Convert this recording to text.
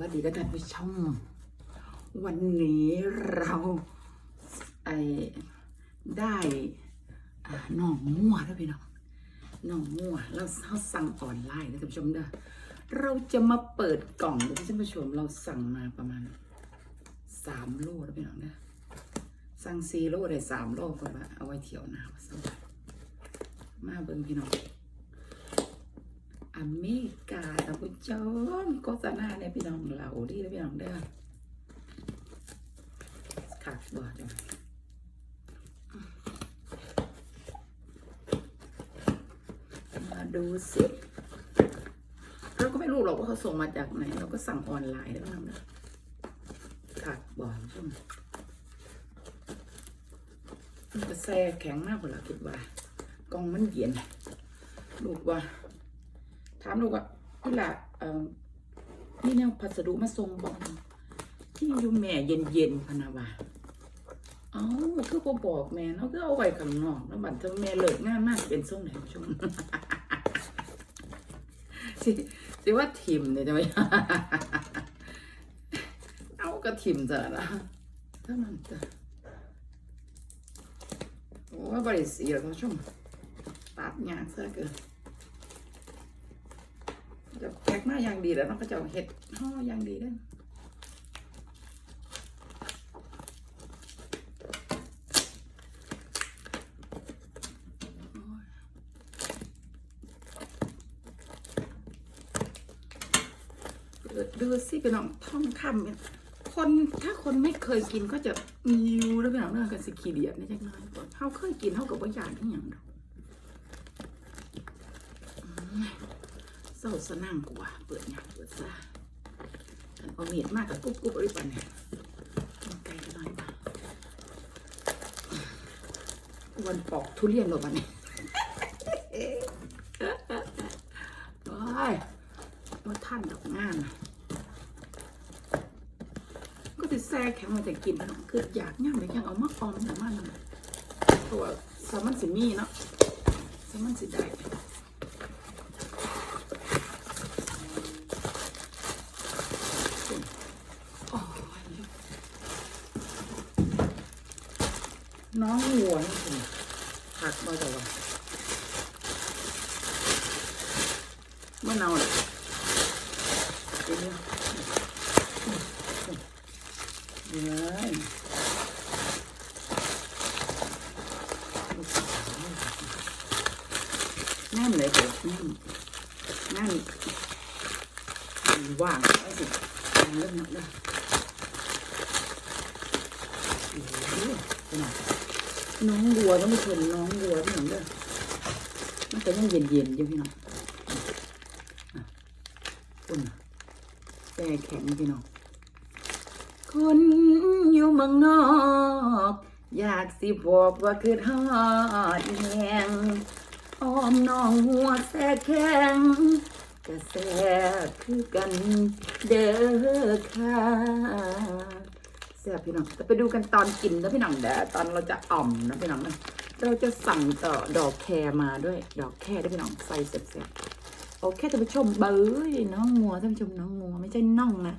วัสดีก็ท่านผู้ชมวันนี้เราไอได้อ่าน้องมั่วแล้วพี่น้องน้องมั่วเราเราสั่งออนไลน์นะท่านผู้ชมเด้อเราจะมาเปิดกล่องดูท่านผู้ชมเราสั่งมาประมาณสามโลแล้วพี่น้องเด้อสั่งสี่โลได้สามโลเพราะว่าเอาไว้เที่ยวหนาวสบามาเบิ่งพี่น้อง อเมริกาท่านผู้ชมโฆษณาเนี่ยพี่น้องเหล่าดีนะพี่น้องเด้อขาดบ่จ้ะมาดูสิเราก็ไม่รู้หรอกว่าเขาส่งมาจากไหน เราก็สั่งออนไลน์ได้บ้างนะขาดบ่ใช่ไหมมันก็แซ่แข็งมากกว่าเราคิดว่า กองมันเย็นลูกว่า ถามลูกว่าพี่ละเอ่อนี่แนวพัสดุมาส่งบอกที่อยู่แม่เย็นเย็นๆพนาว่าเอาคือบ่บอกแม่เนาะคือเอาไว้ข้างนอกแล้วบัดเธอแม่เลิกงานมากเป็นส่งไหนช่วงสิสิว่าทิมเนี่ยจะไหมเอาก็ทิมจะนะถ้ามันจะโอ้บริสีแล้วท่านผู้ชมตัดงานซะเกิน จะแพ็กมาอย่างดีแล้วเนาะก็จะเห็ดห่ออย่างดีได้อโอ้ยดูสิเป็นน้องท่องคำเนี่ยคนถ้าคนไม่เคยกินก็จะมิวแล้วเป็นน้องเรื่องกันสิขีเดียดนี่จักหน้อยเขาเคยกินเขากับว่าอย่างที่อย่างเดอกอืม เศร้าสนั่งกว่า เปิดงานเปิดซาเอาเมียดมากกับกุ๊บกุ๊บอะไรปะเนี่ยมันไกลหน่อยปะวันปอกทุเรียนหรอปะเนี่ยโอ้ยว่าท่านดอกงานก็จะแซ่แข็งมาแต่กินขนมคืออยากย่างเลยยังเอามาออมแต่มันน่ะเพราะว่าสามันสิมีเนาะสามันสิได้ น้องหัวนี่สิผักมาแต่ว่าเมื่อเนาเลยเดี๋ยนี่ไงแน่นเลยเดี๋ยวแน่นแน่นว่างไว้สิเริ่มนับเลยโอ้โหข น้องวัวต้องชมน้องวัวพี่น้องเด้อมันก็ยังเย็นเย็นๆอยู่พี่น้องอุ่นแช่แข็งพี่น้อง คนอยู่เมืองนอก อยากสิบอกว่าคือทอดแยงอ้อมน้องหัวแซ่แข็งกระแสคือกันเด้อค่ะ แซ่บพี่น้องแต่ไปดูกันตอนกินนะพี่น้องเดี๋ยวตอนเราจะอ่อมนะพี่น้องนะเราจะสั่งต่อดอกแครมาด้วย ดอกแครด้วยพี่น้องใส่แซ่บๆโอเคท่านผู้ชมเบ้ยน้องงัวท่านผู้ชมน้องงัวไม่ใช่น่องนะ